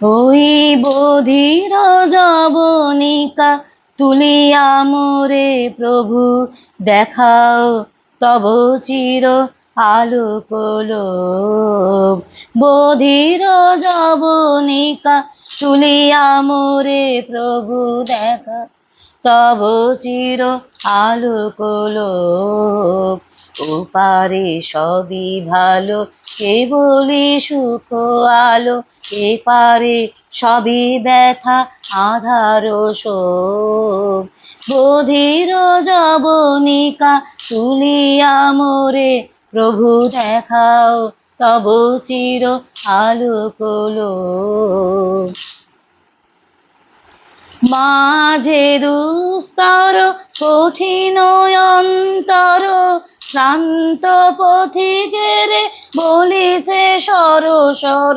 ওই বধির জবনিকা তুলিয়া মোরে প্রভু, দেখাও তব চির আলোকলোক বধির জবনিকা তুলিয়া মোরে প্রভু দেখা তব চির আলোকলোক। ওপারে সবই ভালো কেবলই সুখ আলো? এপারে সবই ব্যথা, আধার শোক। বধির জবনিকা তুলিয়া মোরে, প্রভু দেখাও তব চির আলোকলোক। মাঝে দুস্তর কঠিন অন্তর শ্রান্ত পথিকেরে বলিছে সর সর